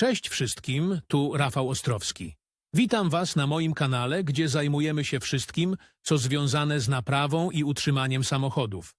Cześć wszystkim, tu Rafał Ostrowski. Witam Was na moim kanale, gdzie zajmujemy się wszystkim, co związane z naprawą i utrzymaniem samochodów.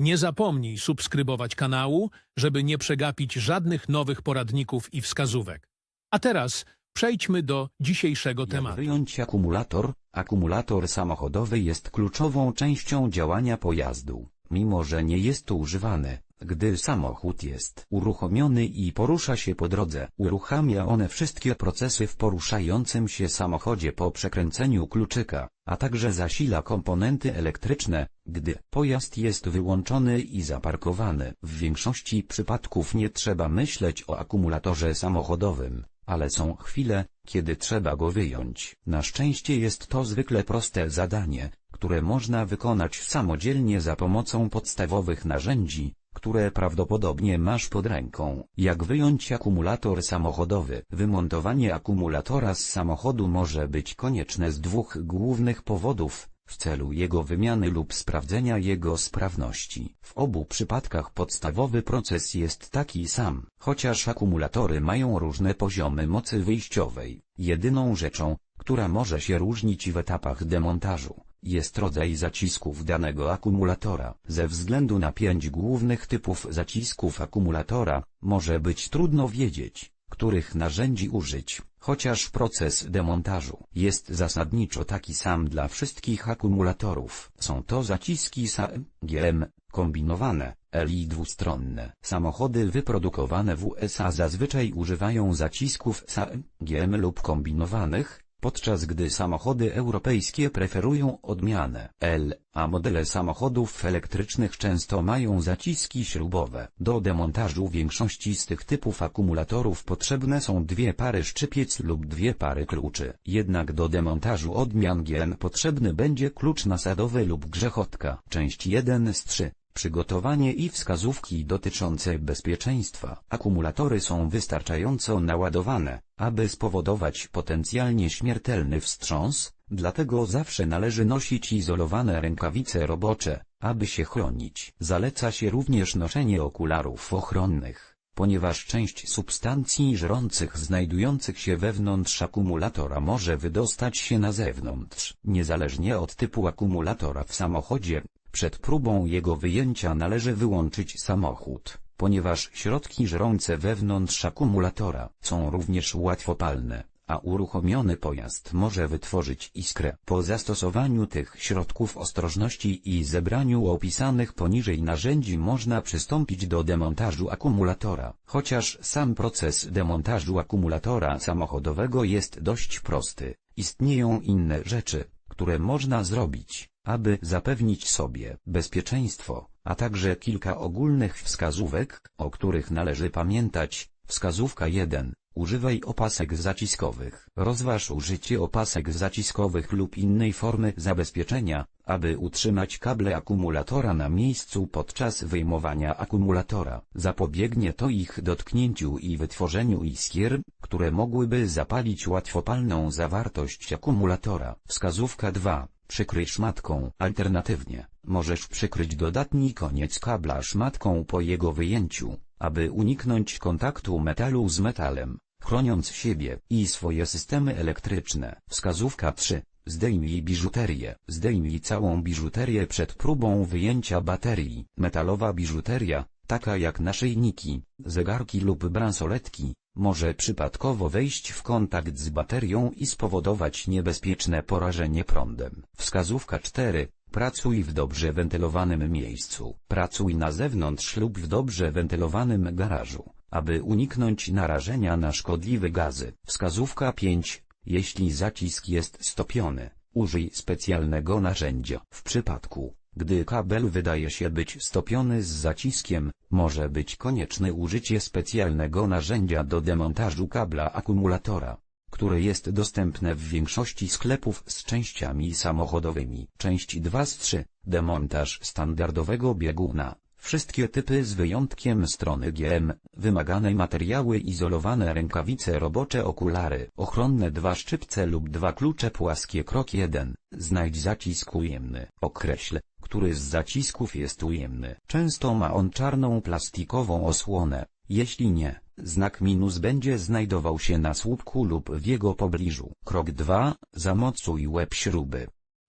Nie zapomnij subskrybować kanału, żeby nie przegapić żadnych nowych poradników i wskazówek. A teraz przejdźmy do dzisiejszego Jak tematu. wyjąć akumulator? Akumulator samochodowy jest kluczową częścią działania pojazdu, mimo że nie jest używany. Gdy samochód jest uruchomiony i porusza się po drodze, uruchamia one wszystkie procesy w poruszającym się samochodzie po przekręceniu kluczyka, a także zasila komponenty elektryczne, gdy pojazd jest wyłączony i zaparkowany. W większości przypadków nie trzeba myśleć o akumulatorze samochodowym, ale są chwile, kiedy trzeba go wyjąć. Na szczęście jest to zwykle proste zadanie, które można wykonać samodzielnie za pomocą podstawowych narzędzi, które prawdopodobnie masz pod ręką. Jak wyjąć akumulator samochodowy? Wymontowanie akumulatora z samochodu może być konieczne z dwóch głównych powodów. W celu jego wymiany lub sprawdzenia jego sprawności. W obu przypadkach podstawowy proces jest taki sam, chociaż akumulatory mają różne poziomy mocy wyjściowej. Jedyną rzeczą, która może się różnić w etapach demontażu, jest rodzaj zacisków danego akumulatora. Ze względu na pięć głównych typów zacisków akumulatora, może być trudno wiedzieć, których narzędzi użyć, chociaż proces demontażu jest zasadniczo taki sam dla wszystkich akumulatorów. Są to zaciski SAE, GM, kombinowane, LI dwustronne. Samochody wyprodukowane w USA zazwyczaj używają zacisków SAE, GM lub kombinowanych, podczas gdy samochody europejskie preferują odmianę L, a modele samochodów elektrycznych często mają zaciski śrubowe. Do demontażu większości z tych typów akumulatorów potrzebne są dwie pary szczypiec lub dwie pary kluczy. Jednak do demontażu odmian GN potrzebny będzie klucz nasadowy lub grzechotka. Część 1 z 3. Przygotowanie i wskazówki dotyczące bezpieczeństwa. Akumulatory są wystarczająco naładowane, aby spowodować potencjalnie śmiertelny wstrząs, dlatego zawsze należy nosić izolowane rękawice robocze, aby się chronić. Zaleca się również noszenie okularów ochronnych, ponieważ część substancji żrących znajdujących się wewnątrz akumulatora może wydostać się na zewnątrz. Niezależnie od typu akumulatora w samochodzie, przed próbą jego wyjęcia należy wyłączyć samochód, ponieważ środki żrące wewnątrz akumulatora są również łatwopalne, a uruchomiony pojazd może wytworzyć iskrę. Po zastosowaniu tych środków ostrożności i zebraniu opisanych poniżej narzędzi można przystąpić do demontażu akumulatora. Chociaż sam proces demontażu akumulatora samochodowego jest dość prosty, istnieją inne rzeczy, które można zrobić aby zapewnić sobie bezpieczeństwo, a także kilka ogólnych wskazówek, o których należy pamiętać. Wskazówka 1. Używaj opasek zaciskowych. Rozważ użycie opasek zaciskowych lub innej formy zabezpieczenia, aby utrzymać kable akumulatora na miejscu podczas wyjmowania akumulatora. Zapobiegnie to ich dotknięciu i wytworzeniu iskier, które mogłyby zapalić łatwopalną zawartość akumulatora. Wskazówka 2. Przykryj szmatką. Alternatywnie, możesz przykryć dodatni koniec kabla szmatką po jego wyjęciu, aby uniknąć kontaktu metalu z metalem, chroniąc siebie i swoje systemy elektryczne. Wskazówka 3. Zdejmij biżuterię. Zdejmij całą biżuterię przed próbą wyjęcia baterii. Metalowa biżuteria, taka jak naszyjniki, zegarki lub bransoletki, może przypadkowo wejść w kontakt z baterią i spowodować niebezpieczne porażenie prądem. Wskazówka 4. Pracuj w dobrze wentylowanym miejscu. Pracuj na zewnątrz lub w dobrze wentylowanym garażu, aby uniknąć narażenia na szkodliwe gazy. Wskazówka 5. Jeśli zacisk jest stopiony, użyj specjalnego narzędzia. W przypadku, gdy kabel wydaje się być stopiony z zaciskiem, może być konieczne użycie specjalnego narzędzia do demontażu kabla akumulatora, które jest dostępne w większości sklepów z częściami samochodowymi. Część 2 z 3. Demontaż standardowego bieguna. Wszystkie typy z wyjątkiem strony GM, wymagane materiały izolowane rękawice robocze okulary, ochronne dwa szczypce lub dwa klucze płaskie krok 1, znajdź zacisk ujemny, określ, który z zacisków jest ujemny. Często ma on czarną plastikową osłonę, jeśli nie, Znak minus będzie znajdował się na słupku lub w jego pobliżu. Krok 2. Zamocuj łeb śruby.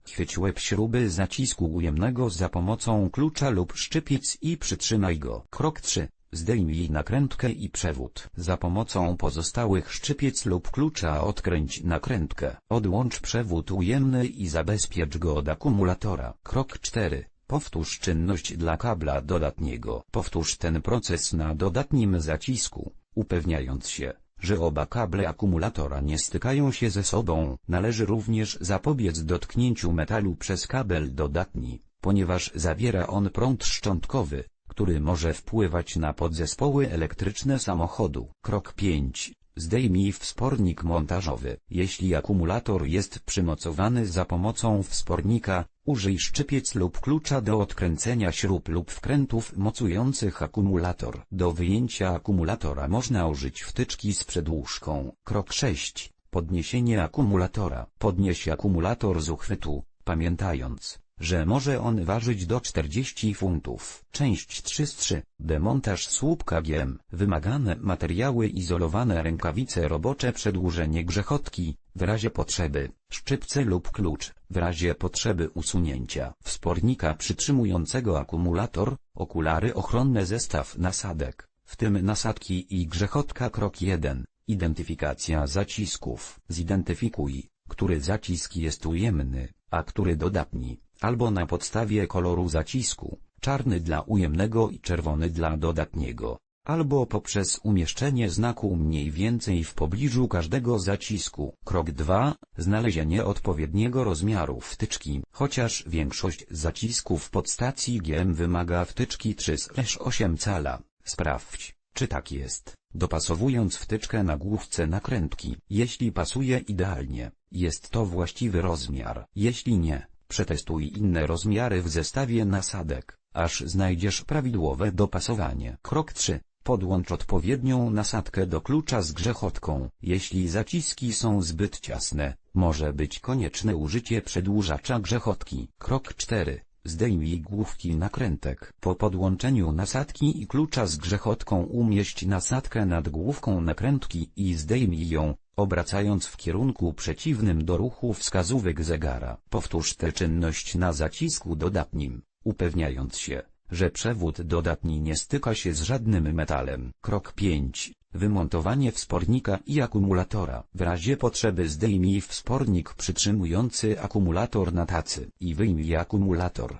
Chwyć łeb śruby zacisku ujemnego za pomocą klucza lub szczypiec i przytrzymaj go. Krok 3. Zdejmij nakrętkę i przewód. Za pomocą pozostałych szczypiec lub klucza odkręć nakrętkę. Odłącz przewód ujemny i zabezpiecz go od akumulatora. Krok 4. Powtórz czynność dla kabla dodatniego. Powtórz ten proces na dodatnim zacisku, upewniając się, że oba kable akumulatora nie stykają się ze sobą. Należy również zapobiec dotknięciu metalu przez kabel dodatni, ponieważ zawiera on prąd szczątkowy, który może wpływać na podzespoły elektryczne samochodu. Krok 5. Zdejmij wspornik montażowy. Jeśli akumulator jest przymocowany za pomocą wspornika, użyj szczypiec lub klucza do odkręcenia śrub lub wkrętów mocujących akumulator. Do wyjęcia akumulatora można użyć wtyczki z przedłużką. Krok 6. Podniesienie akumulatora. Podnieś akumulator z uchwytu, pamiętając, że może on ważyć do 40 funtów. Część 3 Demontaż słupka GM. Wymagane materiały izolowane rękawice robocze przedłużenie grzechotki, w razie potrzeby, szczypce lub klucz, w razie potrzeby usunięcia wspornika przytrzymującego akumulator, okulary ochronne zestaw nasadek, w tym nasadki i grzechotka krok 1. Identyfikacja zacisków. Zidentyfikuj, który zacisk jest ujemny, a który dodatni, albo na podstawie koloru zacisku, czarny dla ujemnego i czerwony dla dodatniego, albo poprzez umieszczenie znaku mniej więcej w pobliżu każdego zacisku. Krok 2. Znalezienie odpowiedniego rozmiaru wtyczki. Chociaż większość zacisków podstacji GM wymaga wtyczki 3/8 cala, sprawdź, czy tak jest, dopasowując wtyczkę na główce nakrętki. Jeśli pasuje idealnie, jest to właściwy rozmiar. Jeśli nie, przetestuj inne rozmiary w zestawie nasadek, aż znajdziesz prawidłowe dopasowanie. Krok 3. Podłącz odpowiednią nasadkę do klucza z grzechotką. Jeśli zaciski są zbyt ciasne, może być konieczne użycie przedłużacza grzechotki. Krok 4. Zdejmij główki nakrętek. Po podłączeniu nasadki i klucza z grzechotką umieść nasadkę nad główką nakrętki i zdejmij ją, obracając w kierunku przeciwnym do ruchu wskazówek zegara. Powtórz tę czynność na zacisku dodatnim, upewniając się, że przewód dodatni nie styka się z żadnym metalem. Krok 5. Wymontowanie wspornika i akumulatora. W razie potrzeby zdejmij wspornik przytrzymujący akumulator na tacy i wyjmij akumulator.